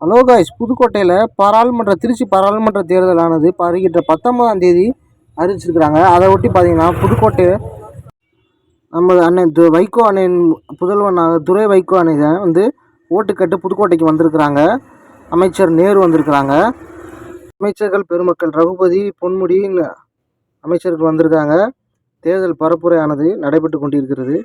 Hello guys புதுக்கோட்டையில் பாராளுமன்ற திருச்சி பாராளுமன்ற தேர்தலானது வருகின்ற பத்தொன்பதாம் தேதி அறிவிச்சிருக்கிறாங்க. அதை ஒட்டி பார்த்தீங்கன்னா புதுக்கோட்டை நமது அண்ணன் து வைகோ அண்ணன் புதல்வனாக துரை வைகோ அண்ணன் வந்து ஓட்டுக்கட்டு புதுக்கோட்டைக்கு வந்திருக்கிறாங்க. அமைச்சர் நேரு வந்திருக்கிறாங்க. அமைச்சர்கள் பெருமக்கள் ரகுபதி பொன்முடி அமைச்சர்கள் வந்திருக்காங்க. தேர்தல் பரப்புரையானது நடைபெற்று கொண்டிருக்கிறது.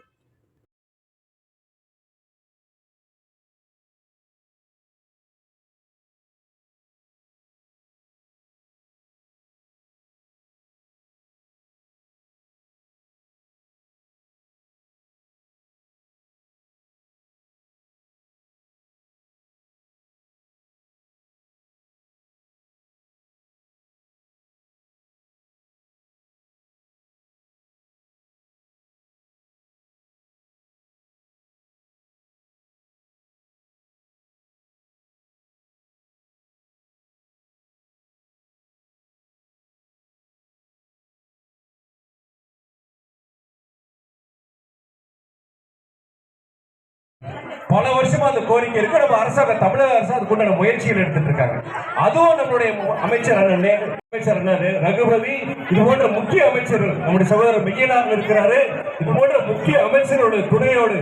பல வருஷமா அந்த கோரிக்கை இருக்கு. நம்ம அரசாங்கம் தமிழக அரசு அதுக்குண்டான முயற்சிகள் எடுத்துட்டு இருக்காங்க. அதுவும் நம்மளுடைய மு- அமைச்சர் அண்ணன் அமைச்சர் ரகுபதி. இது போன்ற முக்கிய அமைச்சர்கள் நம்முடைய சகோதரர் மெய்யனார் இருக்கிறாரு. இது போன்ற முக்கிய அமைச்சரோட துணையோடு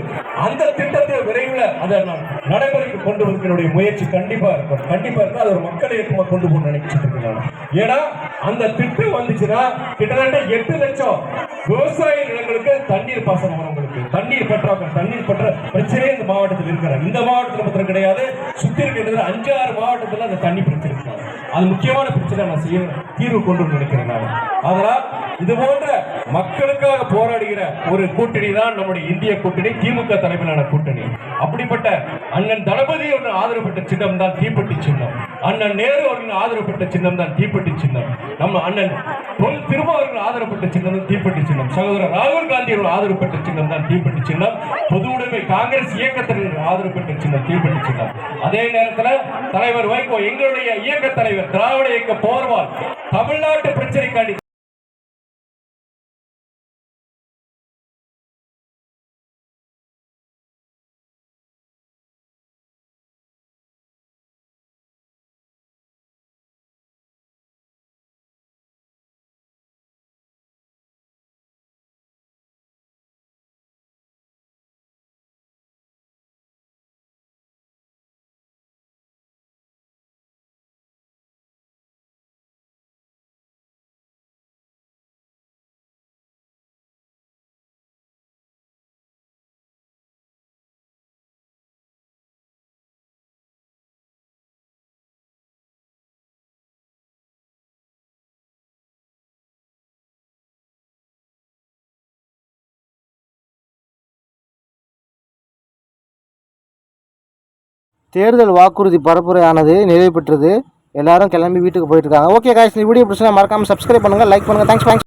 அந்த திட்டத்தை விரைவில் அதை நான் நடைமுறைக்கு கொண்டு வந்து முயற்சி கண்டிப்பா இருக்கும். கண்டிப்பா இருந்தால் அது ஒரு மக்கள் கொண்டு நினைச்சிட்டு ஏன்னா அந்த திட்டம் வந்துச்சுன்னா கிட்டத்தட்ட எட்டு லட்சம் விவசாய நிலங்களுக்கு தண்ணீர் பாசனம் வரும் தண்ணீர் பற்றாக்குறை தண்ணீர் பற்ற பிரச்சனையே இந்த மாவட்டத்தில் இருக்கிறாங்க இந்த மாவட்டத்தில் மாத்திரம் கிடையாது. சுற்றி இருக்கிற அஞ்சாறு மாவட்டத்தில் அந்த தண்ணி பிரச்சனை இருக்காங்க அது முக்கியமான பிரச்சனை நான் செய்ய தீர்வு கொண்டு நினைக்கிறேன் நான். அதனால் இது போன்ற மக்களுக்காக போராடுகிற ஒரு கூட்டணி தான் நம்முடைய இந்திய கூட்டணி திமுக தலைமையிலான கூட்டணி. அப்படிப்பட்ட அண்ணன் தளபதி அவர்கள் ஆதரவு பெற்ற சின்னம் தான் தீப்பெட்டி சின்னம். அண்ணன் நேரு அவர்கள் ஆதரவு பெற்ற சின்னம் தான் தீப்பெட்டி சின்னம். நம்ம அண்ணன் தொல் ஆதரப்பட்ட சின்னம் தீப்பெட்டி சின்னம். சகோதரர் ராகுல் காந்தி அவர்கள் ஆதரவு சின்னம் தான் தீப்பெட்டி சின்னம். பொது உடைமை காங்கிரஸ் இயக்கத்தினர் ஆதரப்பட்ட சின்னம் தீப்பெட்டி சின்னம். அதே நேரத்தில் தலைவர் வைகோ எங்களுடைய இயக்க தலைவர் திராவிட இயக்க போர்வால் தேர்தல் வாக்குறுதி பரப்புரையானது நிறைவு பெற்றது. எல்லாரும் கிளம்பி வீட்டுக்கு போயிட்டு இருக்காங்க. ஓகே காய்ஸ் இந்த வீடியோ பிடிச்சா மறக்காம சப்ஸ்கிரைப் பண்ணுங்கள் லைக் பண்ணுங்கள் தேங்க்ஸ் தேங்க்ஸ்